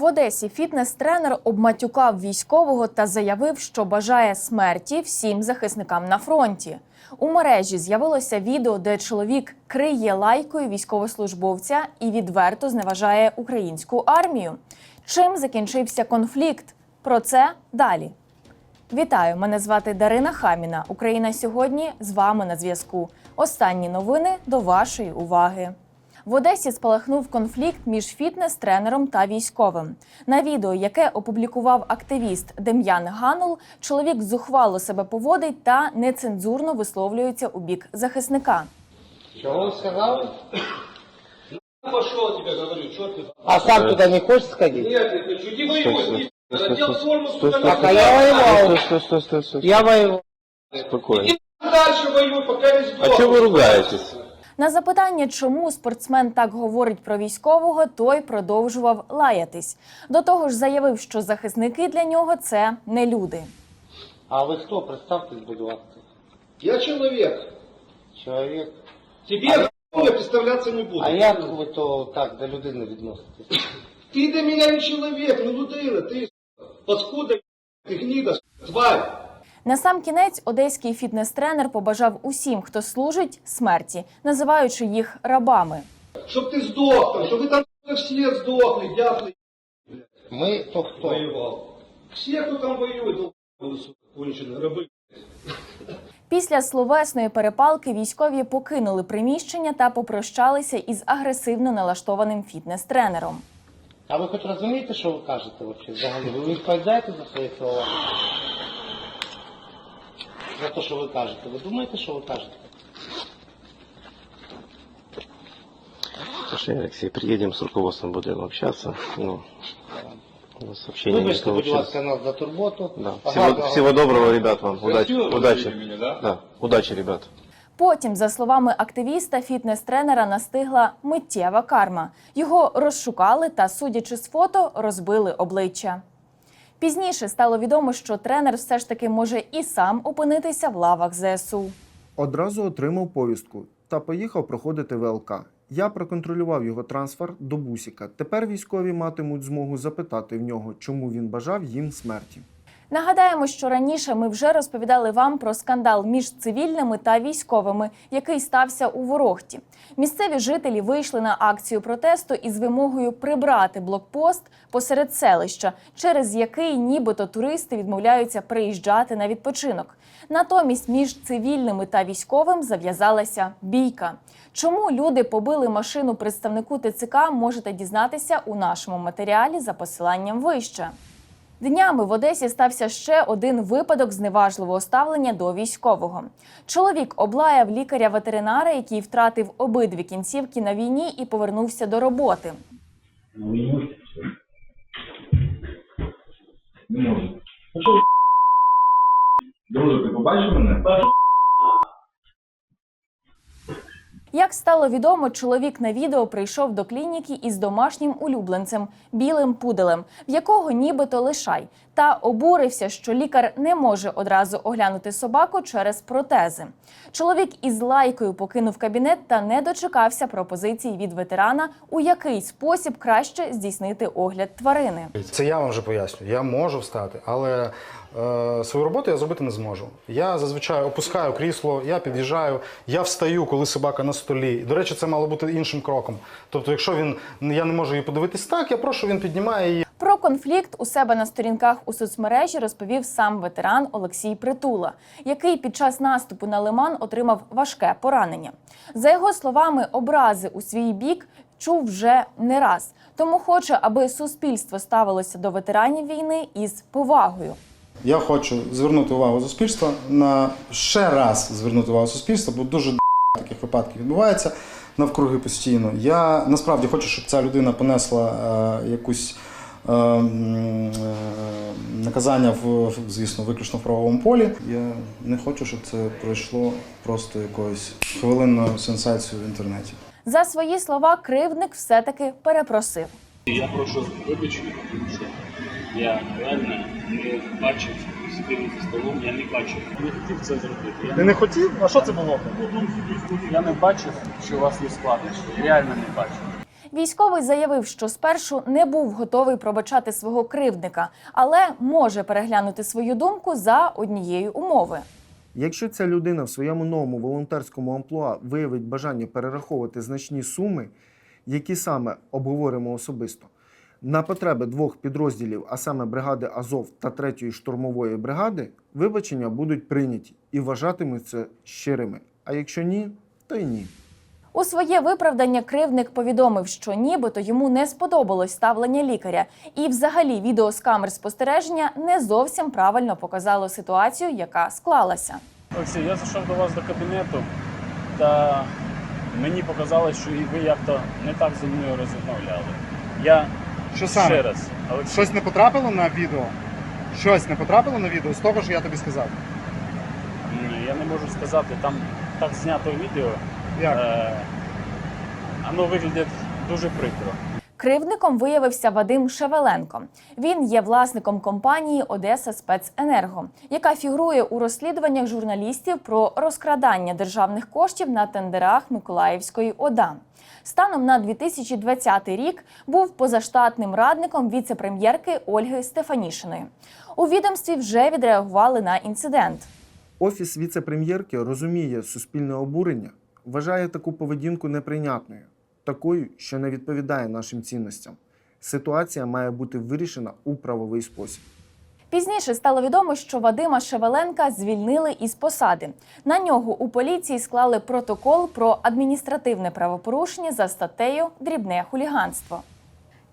В Одесі фітнес-тренер обматюкав військового та заявив, що бажає смерті всім захисникам на фронті. У мережі з'явилося відео, де чоловік криє лайкою військовослужбовця і відверто зневажає українську армію. Чим закінчився конфлікт? Про це далі. Вітаю! Мене звати Дарина Хаміна. Україна сьогодні з вами на зв'язку. Останні новини до вашої уваги. В Одесі спалахнув конфлікт між фітнес-тренером та військовим. На відео, яке опублікував активіст Дем'ян Ганул, чоловік зухвало себе поводить та нецензурно висловлюється у бік захисника. Чего сказал? Пошел тебе говорю, что ты? А сам туда не хочешь сходить? Нет, нет. Надел форму, сука, Так, а я воевал. Стой, стой, стой, стой. Я воевал. Спокойно. Иди дальше воюй, пока не А сдох. чего вы ругаетесь? На запитання, чому спортсмен так говорить про військового, той продовжував лаятись. До того ж, заявив, що захисники для нього це не люди. А вы кто? Представьтесь, будь ласка. Я человек. Человек. Тебе я представляться не буду. А як ви то так до людини відноситесь? Ты для меня не человек, ну людина, ты паскуда, ты гнида, тварь. На сам кінець одеський фітнес-тренер побажав усім, хто служить, смерті, називаючи їх рабами. Чтоб ты сдох там, чтобы вы там сука, все сдохли, дяхли, Ми то хто? воевал. Все, кто там воюет, долбаные, сука, конченые рабы. Після словесної перепалки військові покинули приміщення та попрощалися із агресивно налаштованим фітнес-тренером. А ви хоч розумієте, що ви кажете вообще взагалі? Ви відповідаєте за свої слова? За те, що ви кажете. Ви думаєте, що ви кажете? Слушай, Алексей, приедем с руководством, будем общаться. Ну, у нас не Вибачте, будь получилось. ласка, нас за турботу. Да. Гарного- Всего, всего доброго, ребят, вам. Удачи. Красиво Удачи. вы меня, да? Да. Удачи, ребят. Потім, за словами активіста, фітнес-тренера настигла миттєва карма. Його розшукали та, судячи з фото, розбили обличчя. Пізніше стало відомо, що тренер все ж таки може і сам опинитися в лавах ЗСУ. Одразу отримав повістку та поїхав проходити ВЛК. Я проконтролював його трансфер до бусіка. Тепер військові матимуть змогу запитати в нього, чому він бажав їм смерті. Нагадаємо, що раніше ми вже розповідали вам про скандал між цивільними та військовими, який стався у Ворохті. Місцеві жителі вийшли на акцію протесту із вимогою прибрати блокпост посеред селища, через який нібито туристи відмовляються приїжджати на відпочинок. Натомість між цивільними та військовим зав'язалася бійка. Чому люди побили машину представнику ТЦК, можете дізнатися у нашому матеріалі за посиланням вище. Днями в Одесі стався ще один випадок зневажливого ставлення до військового. Чоловік облаяв лікаря-ветеринара, який втратив обидві кінцівки на війні і повернувся до роботи. Ну. Друже, ти побачив мене? Як стало відомо, чоловік на відео прийшов до клініки із домашнім улюбленцем білим пуделем, в якого нібито лишай, та обурився, що лікар не може одразу оглянути собаку через протези. Чоловік із лайкою покинув кабінет та не дочекався пропозицій від ветерана, у який спосіб краще здійснити огляд тварини. Це я вам вже поясню. Я можу встати, але е, свою роботу я зробити не зможу. Я зазвичай опускаю крісло, я під'їжджаю, я встаю, коли собака на столі. До речі, це мало бути іншим кроком. Тобто, якщо він я не можу її подивитись так, я прошу, він піднімає її. Про конфлікт у себе на сторінках у соцмережі розповів сам ветеран Олексій Притула, який під час наступу на лиман отримав важке поранення. За його словами, образи у свій бік чув вже не раз, тому хоче, аби суспільство ставилося до ветеранів війни із повагою. Я хочу звернути увагу суспільства на ще раз звернути увагу суспільства, бо дуже таких випадків відбувається навкруги постійно. Я насправді хочу, щоб ця людина понесла е, якусь наказання в звісно виключно в правовому полі. Я не хочу, щоб це пройшло просто якоюсь хвилинною сенсацією в інтернеті. За свої слова, кривдник все-таки перепросив. Я прошу вибачення, тому що я реально не бачив спільно за столом, я не бачив. Не хотів це зробити. Я Ти не хотів? А що це було? я не бачив, що у вас є складнощі. Я реально не бачив. Військовий заявив, що спершу не був готовий пробачати свого кривдника, але може переглянути свою думку за однієї умови. Якщо ця людина в своєму новому волонтерському амплуа виявить бажання перераховувати значні суми, які саме обговоримо особисто, на потреби двох підрозділів, а саме бригади Азов та 3-ї штурмової бригади, вибачення будуть прийняті і вважатимуться щирими. А якщо ні, то й ні. У своє виправдання кривдник повідомив, що нібито йому не сподобалось ставлення лікаря, і взагалі відео з камер спостереження не зовсім правильно показало ситуацію, яка склалася. Олексій, я зайшов до вас до кабінету, та мені показалось, що і ви як-то не так зі мною розмовляли. Я Що ще раз, Олексій, Щось не потрапило на відео? Щось не потрапило на відео з того, що я тобі сказав. м, я не можу сказати, там так знято відео. Як? Е, воно виглядить дуже прикро. Кривдником виявився Вадим Шевеленко. Він є власником компанії Одеса Спеценерго, яка фігурує у розслідуваннях журналістів про розкрадання державних коштів на тендерах Миколаївської ОДА. Станом на 2020 рік був позаштатним радником віце-прем'єрки Ольги Стефанішиної. У відомстві вже відреагували на інцидент. Офіс віце-прем'єрки розуміє суспільне обурення, вважає таку поведінку неприйнятною, такою, що не відповідає нашим цінностям. Ситуація має бути вирішена у правовий спосіб. Пізніше стало відомо, що Вадима Шевеленка звільнили із посади. На нього у поліції склали протокол про адміністративне правопорушення за статтею Дрібне хуліганство.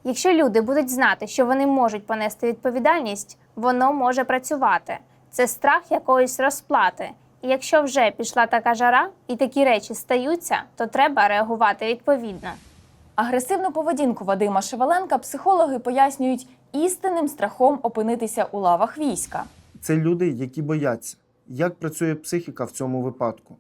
Якщо люди будуть знати, що вони можуть понести відповідальність, воно може працювати. Це страх якоїсь розплати. І якщо вже пішла така жара і такі речі стаються, то треба реагувати відповідно. Агресивну поведінку Вадима Шевеленка психологи пояснюють істинним страхом опинитися у лавах війська. Це люди, які бояться, як працює психіка в цьому випадку.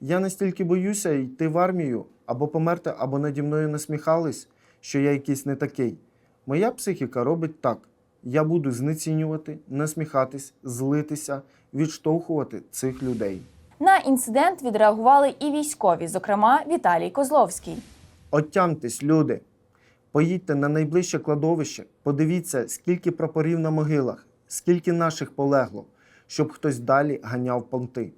Я настільки боюся йти в армію або померти, або наді мною насміхались, що я якийсь не такий. Моя психіка робить так: я буду знецінювати, насміхатись, злитися, відштовхувати цих людей. На інцидент відреагували і військові, зокрема Віталій Козловський. Отямтесь, люди. Поїдьте на найближче кладовище, подивіться, скільки прапорів на могилах, скільки наших полегло, щоб хтось далі ганяв понти.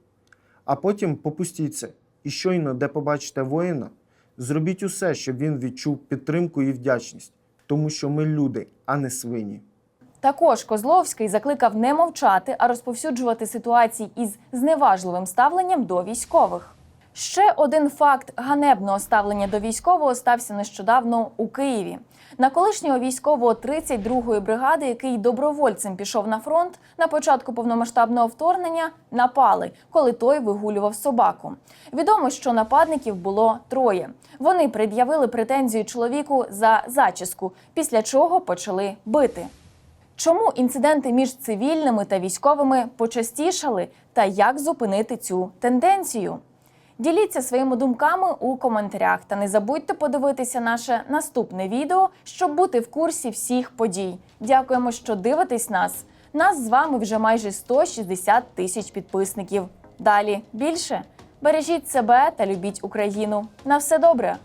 А потім попустіться і щойно, де побачите воїна, зробіть усе, щоб він відчув підтримку і вдячність, тому що ми люди, а не свині. Також Козловський закликав не мовчати, а розповсюджувати ситуації із зневажливим ставленням до військових. Ще один факт ганебного ставлення до військового стався нещодавно у Києві. На колишнього військового 32-ї бригади, який добровольцем пішов на фронт на початку повномасштабного вторгнення, напали, коли той вигулював собаку. Відомо, що нападників було троє. Вони пред'явили претензію чоловіку за зачіску, після чого почали бити. Чому інциденти між цивільними та військовими почастішали та як зупинити цю тенденцію? Діліться своїми думками у коментарях та не забудьте подивитися наше наступне відео, щоб бути в курсі всіх подій. Дякуємо, що дивитесь нас. Нас з вами вже майже 160 тисяч підписників. Далі більше бережіть себе та любіть Україну. На все добре!